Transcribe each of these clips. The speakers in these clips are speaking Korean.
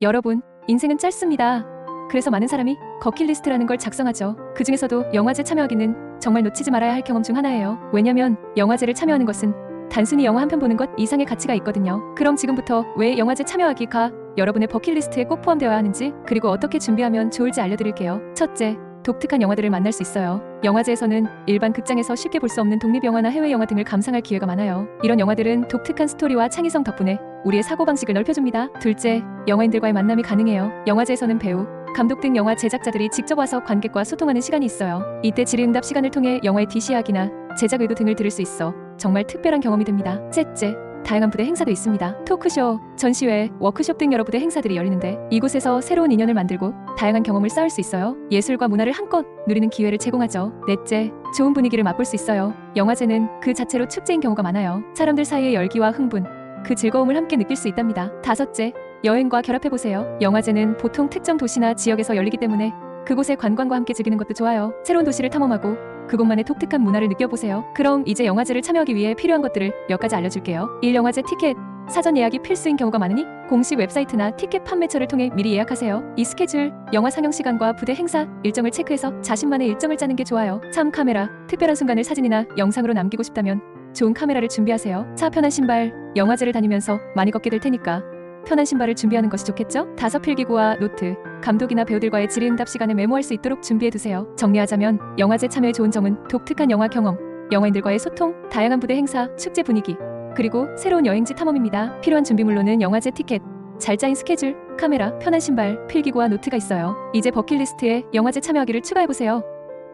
여러분, 인생은 짧습니다. 그래서 많은 사람이 버킷리스트라는 걸 작성하죠. 그 중에서도 영화제 참여하기는 정말 놓치지 말아야 할 경험 중 하나예요. 왜냐면 영화제를 참여하는 것은 단순히 영화 한 편 보는 것 이상의 가치가 있거든요. 그럼 지금부터 왜 영화제 참여하기가 여러분의 버킷리스트에 꼭 포함되어야 하는지 그리고 어떻게 준비하면 좋을지 알려드릴게요. 첫째, 독특한 영화들을 만날 수 있어요. 영화제에서는 일반 극장에서 쉽게 볼 수 없는 독립영화나 해외 영화 등을 감상할 기회가 많아요. 이런 영화들은 독특한 스토리와 창의성 덕분에 우리의 사고방식을 넓혀줍니다. 둘째, 영화인들과의 만남이 가능해요. 영화제에서는 배우, 감독 등 영화 제작자들이 직접 와서 관객과 소통하는 시간이 있어요. 이때 질의응답 시간을 통해 영화의 DC이야기나 제작 의도 등을 들을 수 있어 정말 특별한 경험이 됩니다. 셋째, 다양한 부대 행사도 있습니다. 토크쇼, 전시회, 워크숍 등 여러 부대 행사들이 열리는데 이곳에서 새로운 인연을 만들고 다양한 경험을 쌓을 수 있어요. 예술과 문화를 한껏 누리는 기회를 제공하죠. 넷째, 좋은 분위기를 맛볼 수 있어요. 영화제는 그 자체로 축제인 경우가 많아요. 사람들 사이의 열기와 흥분, 그 즐거움을 함께 느낄 수 있답니다. 다섯째, 여행과 결합해보세요. 영화제는 보통 특정 도시나 지역에서 열리기 때문에 그곳의 관광과 함께 즐기는 것도 좋아요. 새로운 도시를 탐험하고 그곳만의 독특한 문화를 느껴보세요. 그럼 이제 영화제를 참여하기 위해 필요한 것들을 몇 가지 알려줄게요. 1. 영화제 티켓. 사전 예약이 필수인 경우가 많으니 공식 웹사이트나 티켓 판매처를 통해 미리 예약하세요. 이 스케줄, 영화 상영 시간과 부대 행사 일정을 체크해서 자신만의 일정을 짜는 게 좋아요. 참 카메라, 특별한 순간을 사진이나 영상으로 남기고 싶다면 좋은 카메라를 준비하세요. 차 편한 신발, 영화제를 다니면서 많이 걷게 될 테니까 편한 신발을 준비하는 것이 좋겠죠? 다섯 필기구와 노트, 감독이나 배우들과의 질의응답 시간을 메모할 수 있도록 준비해 두세요. 정리하자면 영화제 참여의 좋은 점은 독특한 영화 경험, 영화인들과의 소통, 다양한 부대 행사, 축제 분위기, 그리고 새로운 여행지 탐험입니다. 필요한 준비물로는 영화제 티켓, 잘 짜인 스케줄, 카메라, 편한 신발, 필기구와 노트가 있어요. 이제 버킷리스트에 영화제 참여하기를 추가해보세요.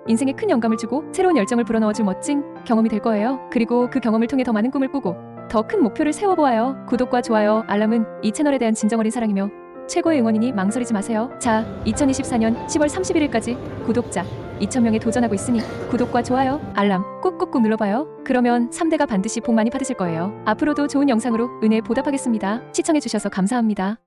인생에 큰 영감을 주고 새로운 열정을 불어넣어줄 멋진 경험이 될 거예요. 그리고 그 경험을 통해 더 많은 꿈을 꾸고 더 큰 목표를 세워보아요. 구독과 좋아요, 알람은 이 채널에 대한 진정 어린 사랑이며 최고의 응원이니 망설이지 마세요. 자, 2024년 10월 31일까지 구독자 2,000명에 도전하고 있으니 구독과 좋아요, 알람 꾹꾹꾹 눌러봐요. 그러면 3대가 반드시 복 많이 받으실 거예요. 앞으로도 좋은 영상으로 은혜 보답하겠습니다. 시청해주셔서 감사합니다.